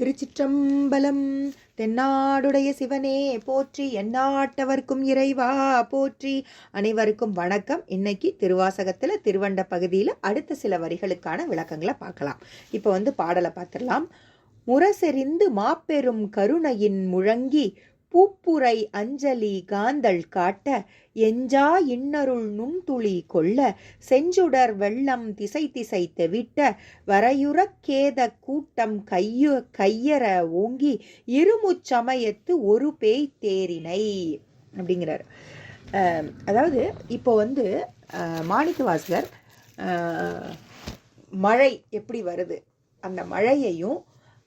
திருச்சிற்றம்பலம். தென்னாடுடைய சிவனே போற்றி எந்நாட்டவர்க்கும் இறைவா போற்றி. அனைவருக்கும் வணக்கம். இன்னைக்கு திருவாசகத்தில் திருவண்ட பகுதியில் அடுத்த சில வரிகளுக்கான விளக்கங்களை பார்க்கலாம். இப்போ வந்து பாடலை பார்த்துடலாம். முரசெறிந்து மாப்பெரும் கருணையின் முழங்கி பூப்புரை அஞ்சலி காந்தள் காட்ட எஞ்சா இன்னருள் நுண்துளி கொள்ள செஞ்சுடர் வெள்ளம் திசை திசை தெவிட்ட வரையுறக்கேத கூட்டம் கையு கையற ஓங்கி இருமுச்சமயத்து ஒரு பேய் தேரினை அப்படிங்கிறார். அதாவது இப்போ வந்து அஹ், மாணிக்க வாசகர் மழை எப்படி வருது? அந்த மழையையும்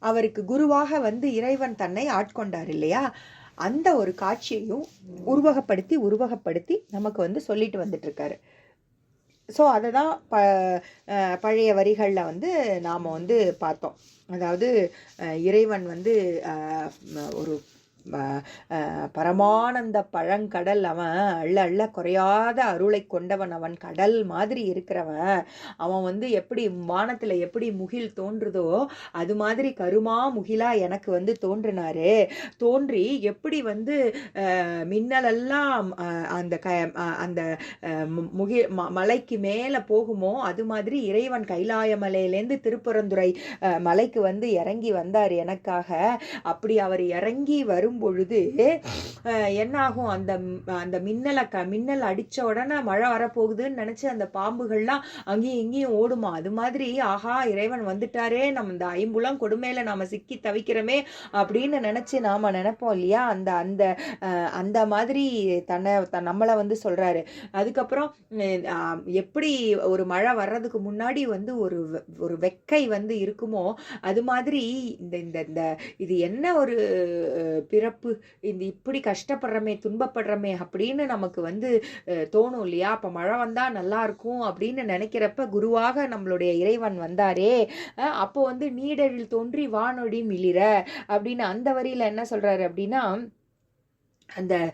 அவருக்கு குருவாக வந்து இறைவன் தன்னை ஆட்கொண்டார் இல்லையா? அந்த ஒரு காட்சியையும் உருவகப்படுத்தி உருவகப்படுத்தி நமக்கு வந்து சொல்லிட்டு வந்துட்டுருக்காரு. ஸோ அதை தான் ப பழைய வரிகளில் வந்து நாம் வந்து பார்த்தோம். அதாவது இறைவன் வந்து ஒரு பரமானந்த பழங்கடல் அவன் அள்ள அள்ள குறையாத அருளை கொண்டவன். அவன் கடல் மாதிரி இருக்கிறவன். அவன் வந்து எப்படி வானத்தில் எப்படி முகில் தோன்றுதோ அது மாதிரி கருமா முகிலா எனக்கு வந்து தோன்றினாரு. தோன்றி எப்படி வந்து மின்னலெல்லாம் அந்த க அந்த முகி ம- மலைக்கு மேலே போகுமோ அது மாதிரி இறைவன் கைலாய மலையிலேருந்து திருப்பரந்துரை மலைக்கு வந்து இறங்கி வந்தார் எனக்காக. அப்படி அவர் இறங்கி வரும் பொழுது அஹ், என்னாகும்? அந்த அந்த மின்னலை க மின்னல் அடித்த உடனே மழை வரப்போகுதுன்னு நினச்சி அந்த பாம்புகள்லாம் அங்கேயும் இங்கேயும் ஓடுமா? அது மாதிரி ஆஹா இறைவன் வந்துட்டாரே நம்ம இந்த ஐம்புலம் கொடுமையில் நாம் சிக்கி தவிக்கிறோமே அப்படின்னு நினச்சி நாம் நினைப்போம் இல்லையா? அந்த அந்த அந்த மாதிரி தன்னை த- நம்மளை வந்து சொல்கிறாரு அதுக்கப்புறம் எப்படி ஒரு மழை வர்றதுக்கு முன்னாடி வந்து ஒரு வெ- ஒரு வெக்கை வந்து இருக்குமோ? அது மாதிரி இந்த இந்த இந்த இது என்ன ஒரு பிறப்பு? இந்த இப்படி க கஷ்டப்படுறமே துன்பப்படுறமே அப்படின்னு நமக்கு வந்து அஹ், தோணும் இல்லையா? அப்போ மழை வந்தால் நல்லா இருக்கும் அப்படின்னு நினைக்கிறப்ப குருவாக நம்மளுடைய இறைவன் வந்தாரே. அப்போ வந்து நீடரில் தோன்றி வானொடி மிளிர அப்படின்னு அந்த வரியில என்ன சொல்றாரு அப்படின்னா அந்த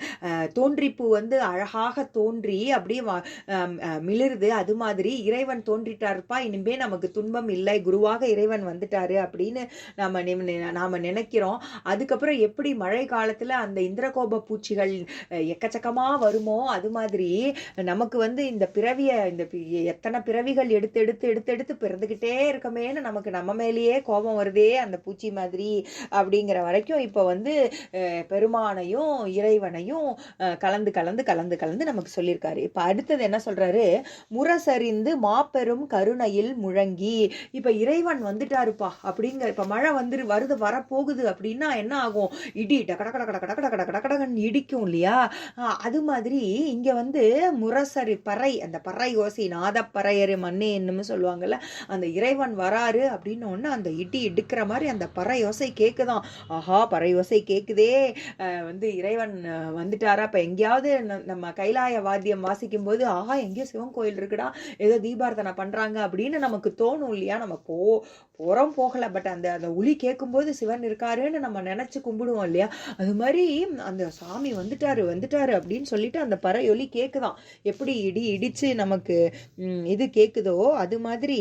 தோன்றிப்பூ வந்து அழகாக தோன்றி அப்படியே மிளிருது. அது மாதிரி இறைவன் தோன்றிட்டாருப்பா இனிமே நமக்கு துன்பம் இல்லை. குருவாக இறைவன் வந்துட்டாரு அப்படின்னு நாம நினை- நாம நினைக்கிறோம். அதுக்கப்புறம் எப்படி மழை காலத்துல அந்த இந்திரகோப பூச்சிகள் எக்கச்சக்கமாக எக்கச்சக்கமா வருமோ அது மாதிரி நமக்கு வந்து இந்த பிறவிய இந்த எத்தனை பிறவிகள் எடுத்து எடுத்து எடுத்து எடுத்து பிறந்துகிட்டே இருக்கமேன்னு நமக்கு நம்ம மேலேயே கோபம் வருதே அந்த பூச்சி மாதிரி அப்படிங்கிற வரைக்கும் இப்போ வந்து பெருமானையும் இறைவனையும் கலந்து கலந்து கலந்து கலந்து நமக்கு சொல்லியிருக்காரு. இப்போ அடுத்தது என்ன சொல்கிறாரு முரசறிந்து மாப்பெரும் கருணையில் முழங்கி. இப்போ இறைவன் வந்துட்டாருப்பா அப்படிங்கிற இப்போ மழை வந்துரு வருது வரப்போகுது அப்படின்னா என்ன ஆகும்? இடி டக்கட கட கட கட கட கட கட கடகன்னு இடிக்கும் இல்லையா? அது மாதிரி இங்கே வந்து முரசரி பறை அந்த பறை ஓசை நாதப்பறையரு மண்ணே என்னன்னு சொல்லுவாங்கல்ல அந்த இறைவன் வராரு அப்படின்னு ஒன்று அந்த இடி இடுக்கிற மாதிரி அந்த பறை ஓசை கேட்குதான் ஆஹா பறை ஓசை கேட்குதே வந்து இறைவன் அஹ், வந்துட்டாரா? அப்போ எங்கேயாவது நம்ம கைலாய வாத்தியம் வாசிக்கும் போது ஆஹா எங்கேயோ சிவன் கோயில் இருக்குடா ஏதோ தீபார்த்தனை பண்ணுறாங்க அப்படின்னு நமக்கு தோணும் இல்லையா? நம்ம போ போறோம் போகலை. பட் அந்த அந்த ஒளி கேட்கும்போது சிவன் இருக்காருன்னு நம்ம நினச்சி கும்பிடுவோம் இல்லையா? அது மாதிரி அந்த சாமி வந்துட்டாரு வந்துட்டாரு அப்படின்னு சொல்லிட்டு அந்த பறை ஒளி கேட்குதான் எப்படி இடி இடிச்சு நமக்கு இது கேட்குதோ அது மாதிரி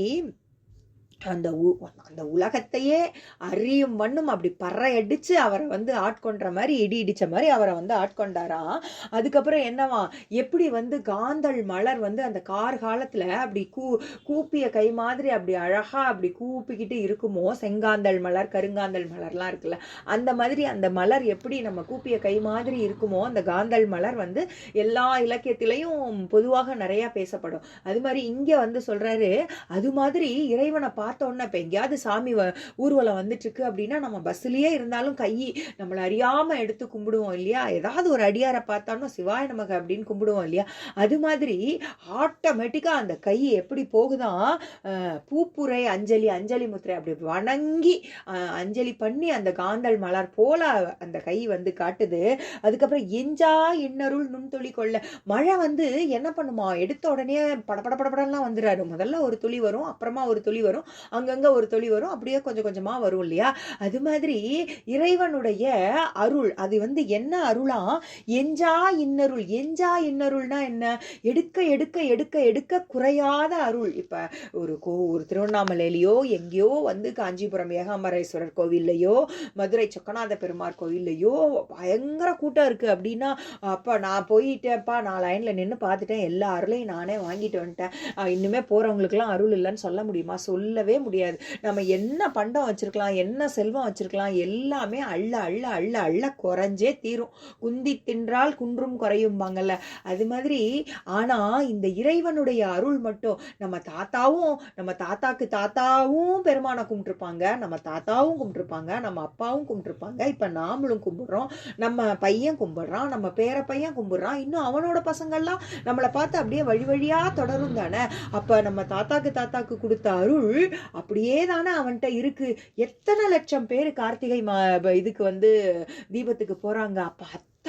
அந்த உ- அந்த உலகத்தையே அறியும் வண்ணும் அப்படி பறை அடித்து அவரை வந்து ஆட்கொண்ட மாதிரி இடி இடித்த மாதிரி அவரை வந்து ஆட்கொண்டாராம் அதுக்கப்புறம் என்னவா? எப்படி வந்து காந்தள் மலர் வந்து அந்த கார் காலத்தில் அப்படி கூ கூப்பிய கை மாதிரி அப்படி அழகா அப்படி கூப்பிக்கிட்டு இருக்குமோ? செங்காந்தள் மலர் கருங்காந்தள் மலர்லாம் இருக்குல்ல அந்த மாதிரி அந்த மலர் எப்படி நம்ம கூப்பிய கை மாதிரி இருக்குமோ அந்த காந்தல் மலர் வந்து எல்லா இலக்கியத்திலையும் பொதுவாக நிறையா பேசப்படும். அது மாதிரி இங்கே வந்து சொல்கிறாரு அது மாதிரி இறைவனை பா பார்த்தோன்னா இப்போ எங்கேயாவது சாமி வ- ஊர்வலம் வந்துட்டுருக்கு அப்படின்னா நம்ம பஸ்ஸுலேயே இருந்தாலும் கை நம்மளை அறியாமல் எடுத்து கும்பிடுவோம் இல்லையா? ஏதாவது ஒரு அடியாரை பார்த்தாலும் சிவாய நமக்கு அப்படின்னு கும்பிடுவோம் இல்லையா? அது மாதிரி ஆட்டோமேட்டிக்காக அந்த கை எப்படி போகுதான் பூப்புரை அஞ்சலி அஞ்சலி முத்திரை அப்படி வணங்கி அஞ்சலி பண்ணி அந்த காந்தல் மலர் போல அந்த கை வந்து காட்டுது. அதுக்கப்புறம் எஞ்சா இன்னருள் நுண்துளி கொள்ள. மழை வந்து என்ன பண்ணுமா? எடுத்த உடனே படபட படப்படலாம் வந்துடுறாரு. முதல்ல ஒரு துளி வரும் அப்புறமா ஒரு துளி வரும். அங்கங்கே ஒரு தொழில் வரும். அப்படியே கொஞ்சம் கொஞ்சமா வரும் இல்லையா? அது மாதிரி இறைவனுடைய அருள் அது வந்து என்ன அருளா? எஞ்சா இன்னருள் எஞ்சா இன்னருள்னா என்ன? எடுக்க எடுக்க எடுக்க எடுக்க குறையாத அருள். இப்ப ஒரு கோ ஒரு திருவண்ணாமலையிலையோ எங்கேயோ வந்து காஞ்சிபுரம் ஏகாம்பரேஸ்வரர் கோவில்லையோ மதுரை சொக்கநாத பெருமாள் கோவில்லையோ பயங்கர கூட்டம் இருக்கு அப்படின்னா அப்பா நான் போயிட்டேன்ப்பா நான் லைன்ல நின்று பார்த்துட்டேன். எல்லா அருளையும் நானே வாங்கிட்டு வந்துட்டேன். இன்னுமே போகிறவங்களுக்குலாம் அருள் இல்லைன்னு சொல்ல முடியுமா? சொல்லவே முடியாது. நம்ம என்ன பண்டம் வச்சிருக்கலாம் என்ன செல்வம் வச்சிருக்கலாம் எல்லாமே அள்ள அள்ள அள்ள அள்ள குறைஞ்சே தீரும். குந்தி தின்றால் குன்றும் குறையும்பாங்கல்ல. அது மாதிரி ஆனா இந்த இறைவனுடைய அருள் மட்டும் நம்ம தாத்தாவும் நம்ம தாத்தாக்கு தாத்தாவும் பெருமானை கும்பிட்டுருப்பாங்க நம்ம தாத்தாவும் கும்பிட்டுருப்பாங்க நம்ம அப்பாவும் கும்பிட்டுருப்பாங்க. இப்ப நாமளும் கும்பிடுறோம் நம்ம பையன் கும்பிடுறான் நம்ம பேர பையன் கும்பிடுறான். இன்னும் அவனோட பசங்கள்லாம் நம்மளை பார்த்து அப்படியே வழி வழியா தொடரும் தானே. அப்ப நம்ம தாத்தாக்கு தாத்தாக்கு கொடுத்த அருள் அப்படியே தானே அவன்கிட்ட இருக்கு. எத்தனை லட்சம் பேர் கார்த்திகை மா இதுக்கு வந்து தீபத்துக்கு போறாங்க. அப்ப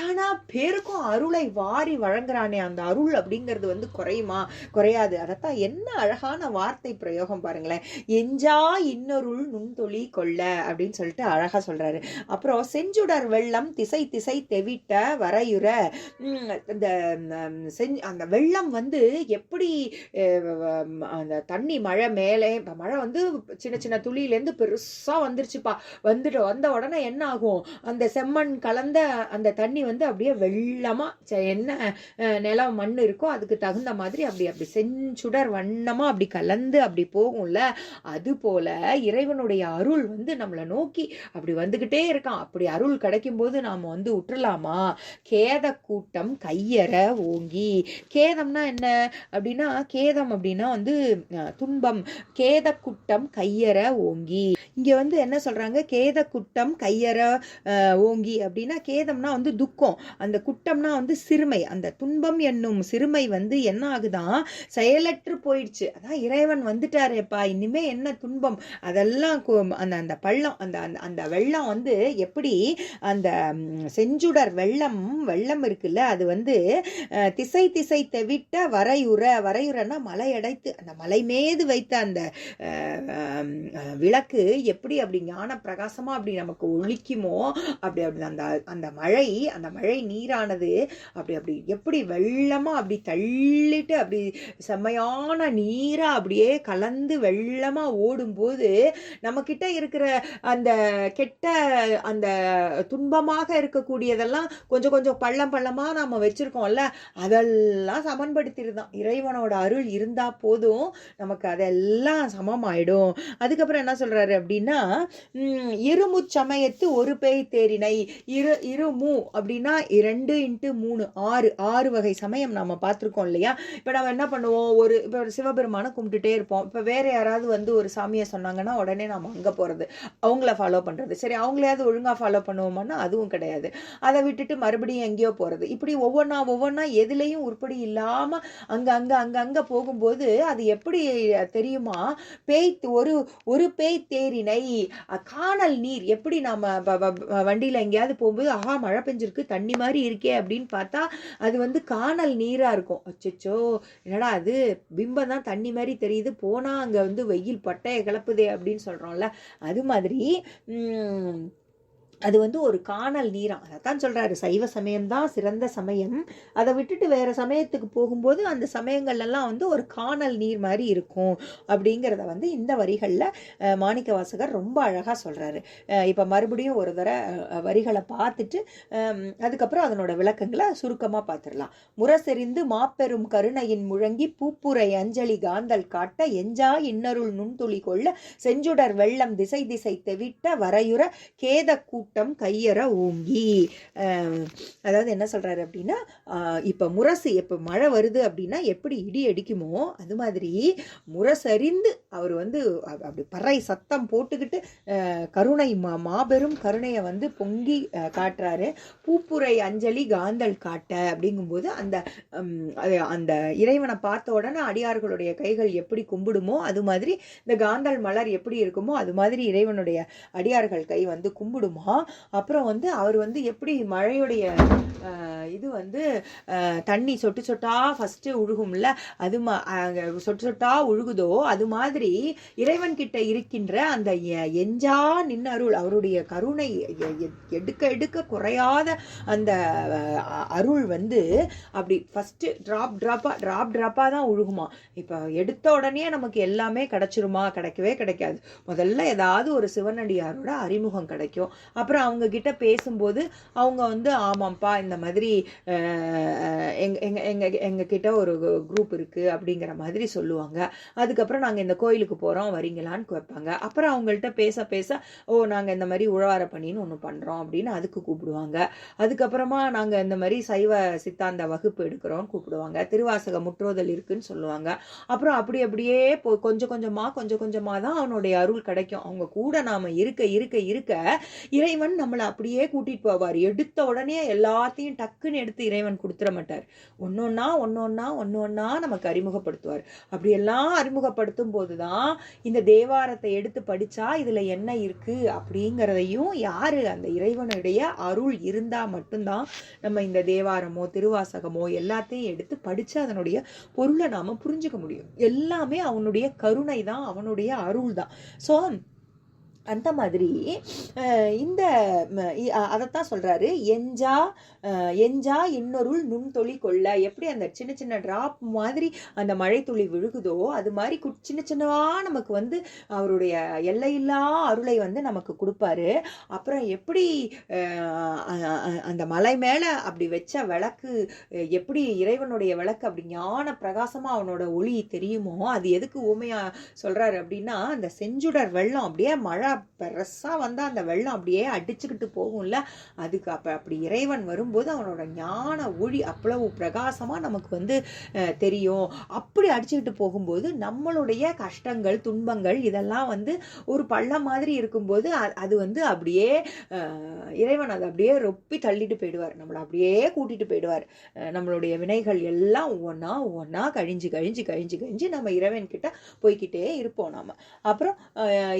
ஆனா பேருக்கும் அருளை வாரி வழங்குறானே அந்த அருள் அப்படிங்கிறது வந்து குறையுமா? குறையாது. அதைத்தான் என்ன அழகான வார்த்தை பிரயோகம் பாருங்களேன். எஞ்சா இன்னொருள் நுண்தொழி கொள்ள அப்படின்னு சொல்லிட்டு அழகா சொல்றாரு. அப்புறம் செஞ்சுடர் வெள்ளம் திசை திசை தெவிட்ட வரையுற இந்த அந்த வெள்ளம் வந்து எப்படி அந்த தண்ணி மழை மேலே மழை வந்து சின்ன சின்ன துளியிலேருந்து பெருசா வந்துருச்சுப்பா. வந்துட்டு வந்த உடனே என்ன ஆகும்? அந்த செம்மண் கலந்த அந்த தண்ணி வந்து வந்து அப்படியே வெள்ளமாக என்ன நிலம் மண் இருக்கோ அதுக்கு தகுந்த மாதிரி அப்படி அப்படி செஞ்சுடர் வண்ணமாக அப்படி கலந்து அப்படி போகும்ல. அது போல இறைவனுடைய அருள் வந்து நம்மளை நோக்கி அப்படி வந்துக்கிட்டே இருக்கான். அப்படி அருள் கிடைக்கும் போது நாம் வந்து உற்றலாமா? கேத கூட்டம் கையற ஓங்கி. கேதம்னா என்ன? அப்படின்னா கேதம் அப்படின்னா வந்து துன்பம். கேத குட்டம் கையற ஓங்கி. இங்கே வந்து என்ன சொல்கிறாங்க கேத குட்டம் கையற ஓங்கி. அப்படின்னா கேதம்னா வந்து துக்கம். அந்த குற்றம்னா வந்து சிறுமை அந்த துன்பம் என்னும் சிறுமை வந்து என்ன ஆகுதான் செயலற்று போயிடுச்சு. அதான் இறைவன் வந்துட்டாரேப்பா இனிமே என்ன துன்பம்? அதெல்லாம் அந்த அந்த பள்ளம் அந்த அந்த- அந்த வெள்ளம் வந்து எப்படி அந்த செஞ்சுடர் வெள்ளம் வெள்ளம் இருக்குல்ல அது வந்து திசை திசை தவிட்ட வரையுற வரையுறன்னா மலை அடைத்து அந்த மலை மீது வைத்த அந்த விளக்கு எப்படி அப்படி ஞான பிரகாசமா அப்படி நமக்கு ஒழிக்குமோ அப்படி அப்படி அந்த அந்த மழை அந்த மழை நீரானது. அப்படி அப்படி எப்படி வெள்ளமாக அப்படி தள்ளிட்டு அப்படி செம்மையான நீராக அப்படியே கலந்து வெள்ளமாக ஓடும்போது நம்மக்கிட்ட இருக்கிற அந்த கெட்ட அந்த துன்பமாக இருக்கக்கூடியதெல்லாம் கொஞ்சம் கொஞ்சம் பள்ளம் பள்ளமாக நம்ம வச்சுருக்கோம்ல அதெல்லாம் சமன்படுத்திடுதான் இறைவனோட அருள் இருந்தால் போதும் நமக்கு அதெல்லாம் சமமாயிடும். அதுக்கப்புறம் என்ன சொல்கிறாரு அப்படின்னா உம், இருமுச்சமயத்து ஒரு பேய் தேரினை இரு இருமு அப்படின்னா இரண்டு இன்ட்டு மூணு ஆறு ஆறு வகை சமயம் நம்ம பார்த்துருக்கோம் இல்லையா? இப்போ நம்ம என்ன பண்ணுவோம்? ஒரு இப்போ ஒரு சிவபெருமானை கும்பிட்டுட்டே இருப்போம். இப்போ வேற யாராவது வந்து ஒரு சாமியை சொன்னாங்கன்னா உடனே நம்ம அங்கே போகிறது அவங்கள ஃபாலோ பண்ணுறது சரி அவங்களையாவது ஒழுங்காக ஃபாலோ பண்ணுவோமான்னா அதுவும் கிடையாது. அதை விட்டுட்டு மறுபடியும் எங்கேயோ போகிறது இப்படி ஒவ்வொன்றா ஒவ்வொன்றா எதுலேயும் உருப்படி இல்லாமல் அங்கே அங்கே அங்கே அங்கே போகும்போது அது எப்படி தெரியுமா? பேய் ஒரு ஒரு பேய் தேரினை காணல் நீர் எப்படி நம்ம வண்டியில் எங்கேயாவது போகும்போது ஆஹா மழை பெஞ்சிருக்கு தண்ணி தண்ணி மாதிரி இருக்கே அப்படின்னு பார்த்தா அது வந்து காணல் நீராக இருக்கும். அச்சச்சோ என்னடா அது பிம்பம் தான் தண்ணி மாதிரி தெரியுது. போனால் அங்கே வந்து வெயில் பட்டையை கிளப்புதே அப்படின்னு சொல்கிறோம்ல அது மாதிரி அது வந்து ஒரு காணல் நீரம். அதைத்தான் சொல்கிறாரு சைவ சமயம்தான் சிறந்த சமயம். அதை விட்டுட்டு வேறு சமயத்துக்கு போகும்போது அந்த சமயங்கள்லாம் வந்து ஒரு காணல் நீர் மாதிரி இருக்கும் அப்படிங்கிறத வந்து இந்த வரிகளில் மாணிக்க வாசகர் ரொம்ப அழகாக சொல்கிறாரு இப்போ மறுபடியும் ஒரு தடவை வரிகளை பார்த்துட்டு அதுக்கப்புறம் அதனோட விளக்கங்களை சுருக்கமாக பார்த்துடலாம் முரசெறிந்து மாப்பெரும் கருணையின் முழங்கி பூப்புரை அஞ்சலி காந்தல் காட்ட எஞ்சா இன்னருள் நுண்துளி கொள்ள செஞ்சுடர் வெள்ளம் திசை திசை தெவிட்ட வரையுற கேத கூட்டம் கையற ஓங்கி. அதாவது என்ன சொல்கிறாரு அப்படின்னா இப்போ முரசு இப்போ மழை வருது அப்படின்னா எப்படி இடி அடிக்குமோ அது மாதிரி முரசறிந்து அவர் வந்து அப்படி பறை சத்தம் போட்டுக்கிட்டு கருணை மா மாபெரும் கருணையை வந்து பொங்கி காட்டுறாரு. பூப்புரை அஞ்சலி காந்தல் காட்ட அப்படிங்கும்போது அந்த அந்த இறைவனை பார்த்த உடனே அடியார்களுடைய கைகள் எப்படி கும்பிடுமோ அது மாதிரி இந்த காந்தல் மலர் எப்படி இருக்குமோ அது மாதிரி இறைவனுடைய அடியார்கள் கை வந்து கும்பிடுமா அப்புறம் வந்து அவர் வந்து எப்படி மழையுடைய இது வந்து அஹ், தண்ணி சொட்டு சொட்டா ஃபஸ்ட்டு உழுகும்ல அது மா சொட்டு சொட்டா உழுகுதோ அது மாதிரி இறைவன் கிட்ட இருக்கின்ற அந்த எஞ்சா எஞ்சா நின்னருள் அவருடைய கருணை எடுக்க எடுக்க குறையாத அந்த அருள் வந்து அப்படி ஃபஸ்ட்டு ட்ராப் ட்ராப்பாக ட்ராப் ட்ராப்பாக தான் உழுகுமா. இப்போ எடுத்த உடனே நமக்கு எல்லாமே கிடைச்சிருமா? கிடைக்கவே கிடைக்காது. முதல்ல ஏதாவது ஒரு சிவனடியாரோட அறிமுகம் கிடைக்கும். அப்புறம் அவங்க கிட்ட பேசும்போது அவங்க வந்து ஆமாம்ப்பா இந்த மாதிரி எங்க எங்க எங்க எங்க கிட்ட ஒரு குரூப் இருக்கு அப்படிங்கிற மாதிரி சொல்லுவாங்க. அதுக்கப்புறம் நாங்கள் இந்த கோயிலுக்கு போகிறோம் வரீங்களான்னு கேட்பாங்க. அப்புறம் அவங்கள்ட்ட பேச பேச ஓ நாங்கள் இந்த மாதிரி உழவார பணின்னு ஒன்று பண்ணுறோம் அப்படின்னு அதுக்கு கூப்பிடுவாங்க. அதுக்கப்புறமா நாங்கள் இந்த மாதிரி சைவ சித்தாந்த வகுப்பு எடுக்கிறோம் கூப்பிடுவாங்க. திருவாசக முற்றோதல் இருக்குன்னு சொல்லுவாங்க. அப்புறம் அப்படி அப்படியே போ கொஞ்சம் கொஞ்சமாக கொஞ்சம் கொஞ்சமாக தான் அவனுடைய அருள் கிடைக்கும். அவங்க கூட நாம் இருக்க இருக்க இருக்க இறை இறைவன் நம்மளை அப்படியே கூட்டிட்டு போவார். எடுத்த உடனே எல்லாத்தையும் டக்குன்னு எடுத்து இறைவன் கொடுத்துட மாட்டார். ஒன்னொன்னா ஒன்னொன்னா ஒன்னொன்னா நமக்கு அறிமுகப்படுத்துவார். அப்படியெல்லாம் அறிமுகப்படுத்தும் போது தான் இந்த தேவாரத்தை எடுத்து படிச்சா இதுல என்ன இருக்கு அப்படிங்கிறதையும் யாரு அந்த இறைவனுடைய அருள் இருந்தா மட்டும்தான் நம்ம இந்த தேவாரமோ திருவாசகமோ எல்லாத்தையும் எடுத்து படிச்சு அதனுடைய பொருளை நாம புரிஞ்சுக்க முடியும். எல்லாமே அவனுடைய கருணை தான் அவனுடைய அருள் தான் ஸோ அந்த மாதிரி இந்த அதைத்தான் சொல்கிறாரு எஞ்சா எஞ்சா இன்னொருள் நுண்தொளி கொள்ள. எப்படி அந்த சின்ன சின்ன ட்ராப் மாதிரி அந்த மழை துளி விழுகுதோ அது மாதிரி குட் சின்ன சின்னவா நமக்கு வந்து அவருடைய எல்லையில்லா அருளை வந்து நமக்கு கொடுப்பாரு. அப்புறம் எப்படி அந்த மலை மேலே அப்படி வச்ச விளக்கு எப்படி இறைவனுடைய விளக்கு அப்படி ஞான பிரகாசமாக அவனோட ஒளி தெரியுமோ அது எதுக்கு ஊமையாக சொல்கிறாரு அப்படின்னா அந்த செஞ்சுடர் வெள்ளம் அப்படியே மழை பெருசா வந்தால் அந்த வெள்ளம் அப்படியே அடிச்சுக்கிட்டு போகும்ல. அதுக்கு அப்ப அப்படி இறைவன் வரும்போது அவனோட ஞான ஒளி அவ்வளவு பிரகாசமா நமக்கு வந்து தெரியும். அப்படி அடிச்சுக்கிட்டு போகும்போது நம்மளுடைய கஷ்டங்கள் துன்பங்கள் இதெல்லாம் வந்து ஒரு பள்ளம் மாதிரி இருக்கும்போது அது வந்து அப்படியே இறைவன் அதை அப்படியே ரொப்பி தள்ளிட்டு போயிடுவார். நம்மளை அப்படியே கூட்டிட்டு போயிடுவார். நம்மளுடைய வினைகள் எல்லாம் ஒவ்வொன்றா ஒவ்வொன்றா கழிஞ்சு கழிஞ்சு கழிஞ்சு கழிஞ்சு நம்ம இறைவன் கிட்ட போய்க்கிட்டே இருப்போம் நாம. அப்புறம் அஹ்,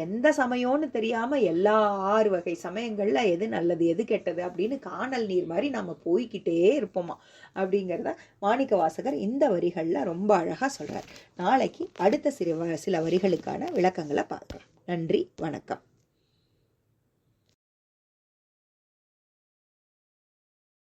எந்த சமயம்னு தெரியாம எல்லா ஆறு வகை சமயங்கள்ல எது நல்லது எது கெட்டது அப்படின்னு காணல் நீர் மாதிரி நம்ம போய்கிட்டே இருப்போமா அப்படிங்கிறத மாணிக்க வாசகர் இந்த வரிகள்ல ரொம்ப அழகா சொல்றார். நாளைக்கு அடுத்த சில வ- சில வரிகளுக்கான விளக்கங்களை பார்க்கலாம். நன்றி வணக்கம்.